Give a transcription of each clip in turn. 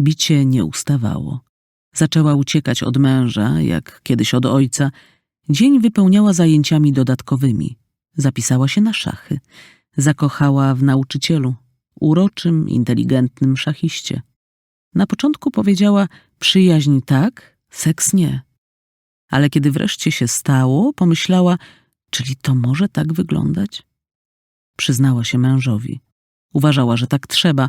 Bicie nie ustawało. Zaczęła uciekać od męża, jak kiedyś od ojca. Dzień wypełniała zajęciami dodatkowymi. Zapisała się na szachy. Zakochała w nauczycielu, uroczym, inteligentnym szachiście. Na początku powiedziała przyjaźń tak, seks nie. Ale kiedy wreszcie się stało, pomyślała, czyli to może tak wyglądać? Przyznała się mężowi. Uważała, że tak trzeba.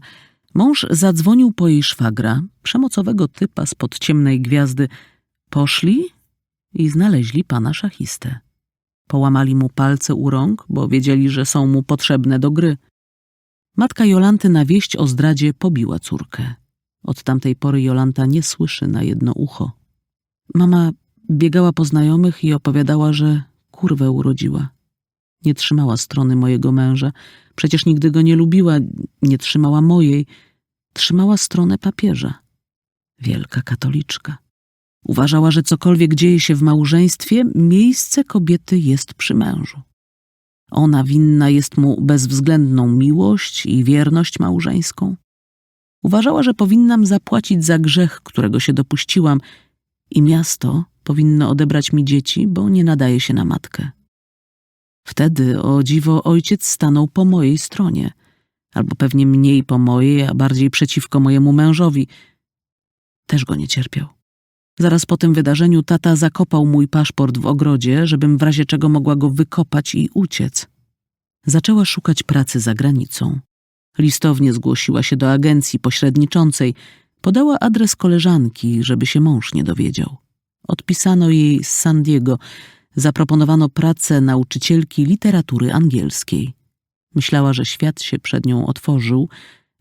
Mąż zadzwonił po jej szwagra, przemocowego typa spod ciemnej gwiazdy. Poszli i znaleźli pana szachistę. Połamali mu palce u rąk, bo wiedzieli, że są mu potrzebne do gry. Matka Jolanty na wieść o zdradzie pobiła córkę. Od tamtej pory Jolanta nie słyszy na jedno ucho. Mama biegała po znajomych i opowiadała, że kurwę urodziła. Nie trzymała strony mojego męża, przecież nigdy go nie lubiła, nie trzymała mojej, trzymała stronę papieża. Wielka katoliczka. Uważała, że cokolwiek dzieje się w małżeństwie, miejsce kobiety jest przy mężu. Ona winna jest mu bezwzględną miłość i wierność małżeńską. Uważała, że powinnam zapłacić za grzech, którego się dopuściłam, i miasto powinno odebrać mi dzieci, bo nie nadaje się na matkę. Wtedy, o dziwo, ojciec stanął po mojej stronie, albo pewnie mniej po mojej, a bardziej przeciwko mojemu mężowi. Też go nie cierpiał. Zaraz po tym wydarzeniu tata zakopał mój paszport w ogrodzie, żebym w razie czego mogła go wykopać i uciec. Zaczęła szukać pracy za granicą. Listownie zgłosiła się do agencji pośredniczącej, podała adres koleżanki, żeby się mąż nie dowiedział. Odpisano jej z San Diego, zaproponowano pracę nauczycielki literatury angielskiej. Myślała, że świat się przed nią otworzył,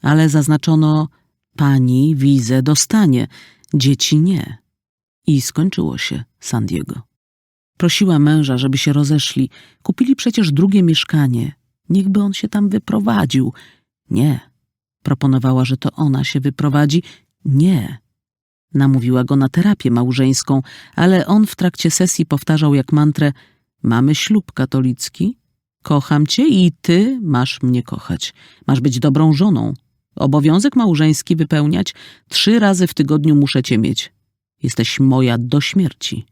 ale zaznaczono pani wizę dostanie, dzieci nie. I skończyło się San Diego. Prosiła męża, żeby się rozeszli. Kupili przecież drugie mieszkanie. Niechby on się tam wyprowadził. Nie. Proponowała, że to ona się wyprowadzi. Nie. Namówiła go na terapię małżeńską, ale on w trakcie sesji powtarzał jak mantrę Mamy ślub katolicki, kocham cię i ty masz mnie kochać. Masz być dobrą żoną. Obowiązek małżeński wypełniać trzy razy w tygodniu muszę cię mieć. Jesteś moja do śmierci.